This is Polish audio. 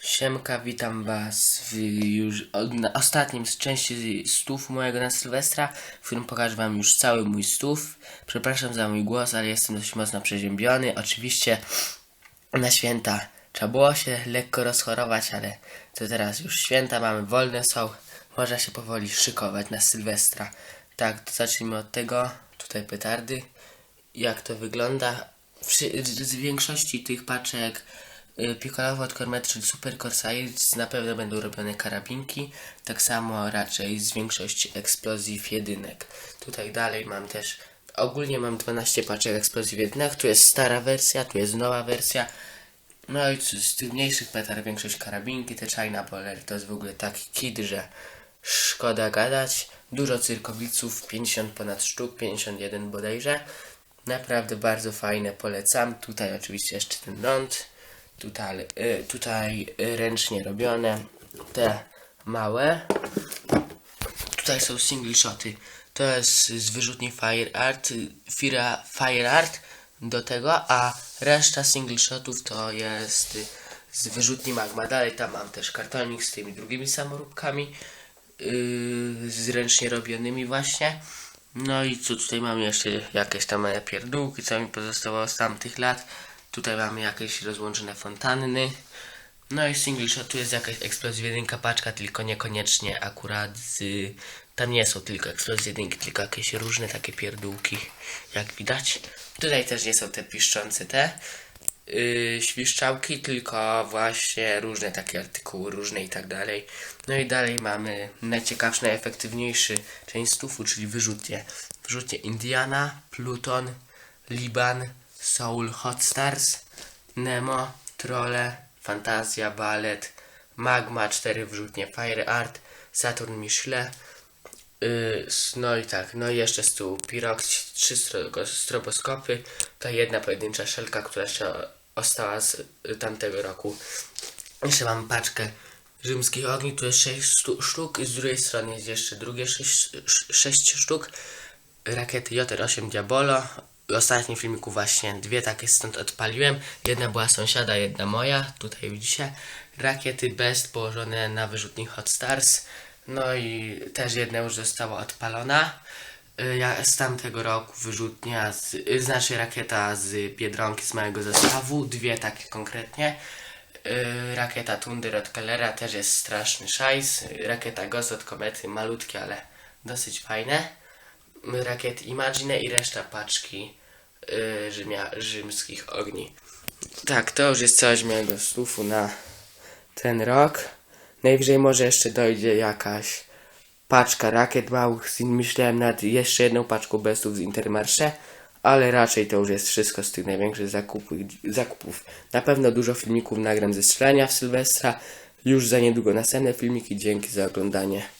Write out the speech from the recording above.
Siemka, witam was w już na ostatnim z części stów mojego na Sylwestra, w którym pokażę wam już cały mój stów. Przepraszam za mój głos, ale jestem dość mocno przeziębiony. Oczywiście na święta trzeba było się lekko rozchorować, ale to teraz już święta mamy, wolne są. Można się powoli szykować na Sylwestra. Tak, to zacznijmy od tego. Tutaj petardy. Jak to wygląda? Wszy- z większości tych paczek y, Piccolowo od Cormet, czyli Super Corsairs na pewno będą robione karabinki. Tak samo raczej z większości eksplozji jedynek. Tutaj dalej mam też Ogólnie mam 12 paczek eksplozji jedynek. Tu jest stara wersja, tu jest nowa wersja. No i z tych mniejszych petard większość karabinki, te China Poler to jest w ogóle taki kit, że szkoda gadać. Dużo cyrkowiców, 50 ponad sztuk, 51 bodajże. Naprawdę bardzo fajne, polecam. Tutaj oczywiście jeszcze ten ląd. Tutaj, y, tutaj ręcznie robione. Te małe. Tutaj są single shoty. To jest z wyrzutni Fire Art, Fira Fire Art do tego, a reszta single shotów to jest z wyrzutni Magma. Dalej tam mam też kartonik z tymi drugimi samoróbkami, yy, z ręcznie robionymi właśnie. No i co tutaj mamy jeszcze jakieś tam małe pierdółki, co mi pozostało z tamtych lat. Tutaj mamy jakieś rozłączone fontanny. No i single shot, tu jest jakaś eksplozja jedynka paczka, tylko niekoniecznie akurat z... Tam nie są tylko eksplozje jedynki, tylko jakieś różne takie pierdółki, jak widać. Tutaj też nie są te piszczące te yy, świszczałki, tylko właśnie różne takie artykuły, różne i tak dalej. No i dalej mamy najciekawszy, najefektywniejszy część stufu, czyli wyrzutnie. Wyrzutnie Indiana, Pluton, Liban, Soul Hot Stars, Nemo, Trolle, Fantazja, Ballet, Magma, 4 wrzutnie, Fire Art, Saturn Michelin, Yy, no i tak, no i jeszcze z tyłu Pirox, trzy stro- stroboskopy, to jedna pojedyncza szelka, która jeszcze ostała z y, tamtego roku. Jeszcze mam paczkę rzymskich ogni, tu jest 6 stu- sztuk z drugiej strony jest jeszcze drugie 6, 6 sztuk. Rakiety JR-8 Diabolo. Ostatnim filmiku właśnie dwie takie stąd odpaliłem. Jedna była sąsiada, jedna moja. Tutaj widzicie. Rakiety Best położone na wyrzutni Hot Stars. No i też jedna już została odpalona. Y, Ja z tamtego roku wyrzutnia, z, y, znaczy rakieta z Biedronki z małego zestawu, dwie takie konkretnie. Y, Rakieta Thunder od Kellera też jest straszny szajs. Rakieta Ghost od Komety, malutkie, ale dosyć fajne. Rakiety Imagine i reszta paczki y, Rzymia, rzymskich ogni. Tak, to już jest coś mojego stufu na ten rok. Najwyżej może jeszcze dojdzie jakaś paczka rakiet małych. Myślałem nad jeszcze jedną paczką bestów z Intermarché, ale raczej to już jest wszystko z tych największych zakupów. zakupów. Na pewno dużo filmików nagram ze strzelania w Sylwestra. Już za niedługo następne filmiki. Dzięki za oglądanie.